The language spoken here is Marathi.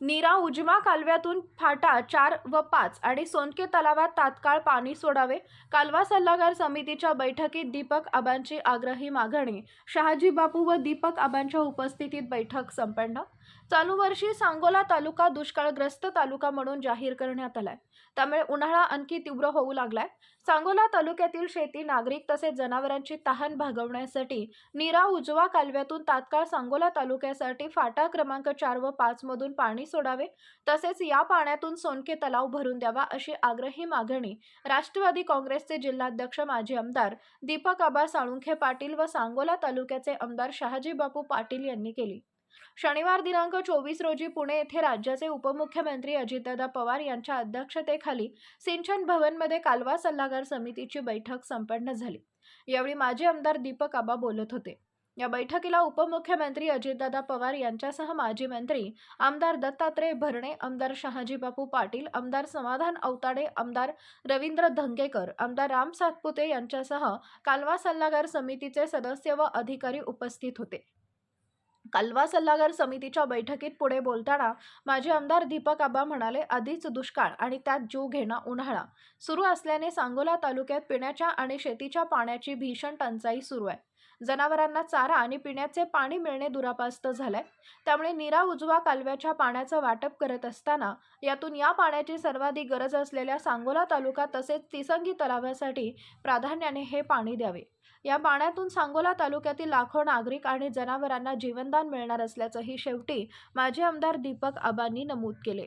नीरा उजमा कालव्यातून फाटा चार व पाच आणि सोनके तलावात तात्काळ पाणी सोडावे. कालवा सल्लागार समितीच्या बैठकीत दीपक आबांची आग्रही मागणी. शहाजी बापू व दीपक आबांच्या उपस्थितीत बैठक संपन्न. चालू वर्षी सांगोला तालुका दुष्काळग्रस्त तालुका म्हणून जाहीर करण्यात आलाय. त्यामुळे उन्हाळा आणखी तीव्र होऊ लागलाय. सांगोला तालुक्यातील शेती नागरिक तसेच जनावरांची तहान भागवण्यासाठी नीरा उजवा कालव्यातून तात्काळ सांगोला तालुक्यासाठी फाटा क्रमांक चार व पाच मधून पाणी सोडावे. तसेच या पाण्यातून सोनके तलाव भरून द्यावा अशी आग्रही मागणी राष्ट्रवादी काँग्रेसचे जिल्हाध्यक्ष माजी आमदार दीपक आबा साळुंखे पाटील व सांगोला तालुक्याचे आमदार शहाजी बापू पाटील यांनी केली. शनिवार दिनांक चोवीस रोजी पुणे येथे राज्याचे उपमुख्यमंत्री अजितदादा पवार यांच्या अध्यक्षतेखाली सिंचन भवनमध्ये कालवा सल्लागार समितीची बैठक संपन्न झाली. यावेळी माजी आमदार दीपक आबा बोलत होते. या बैठकीला उपमुख्यमंत्री अजितदादा पवार यांच्यासह माजी मंत्री आमदार दत्तात्रय भरणे आमदार शहाजी बापू पाटील आमदार समाधान अवताडे आमदार रवींद्र धंगेकर आमदार राम सातपुते यांच्यासह कालवा सल्लागार समितीचे सदस्य व अधिकारी उपस्थित होते. कालवा सल्लागार समितीच्या बैठकीत पुढे बोलताना माजी आमदार दीपक आबा म्हणाले आधीच दुष्काळ आणि त्यात जीव घेणा उन्हाळा. सुरू असल्याने सांगोला तालुक्यात पिण्याच्या आणि शेतीच्या पाण्याची भीषण टंचाई सुरू आहे. जनावरांना चारा आणि पिण्याचे पाणी मिळणे दुरापास्त झालंय. त्यामुळे निरा उजवा कालव्याच्या पाण्याचं वाटप करत असताना यातून या पाण्याची सर्वाधिक गरज असलेल्या सांगोला तालुका तसेच तिसंगी तलावासाठी प्राधान्याने हे पाणी द्यावे. या पाण्यातून सांगोला तालुक्यातील लाखो नागरिक आणि जनावरांना जीवनदान मिळणार असल्याचंही शेवटी माजी आमदार दीपक आबांनी नमूद केले.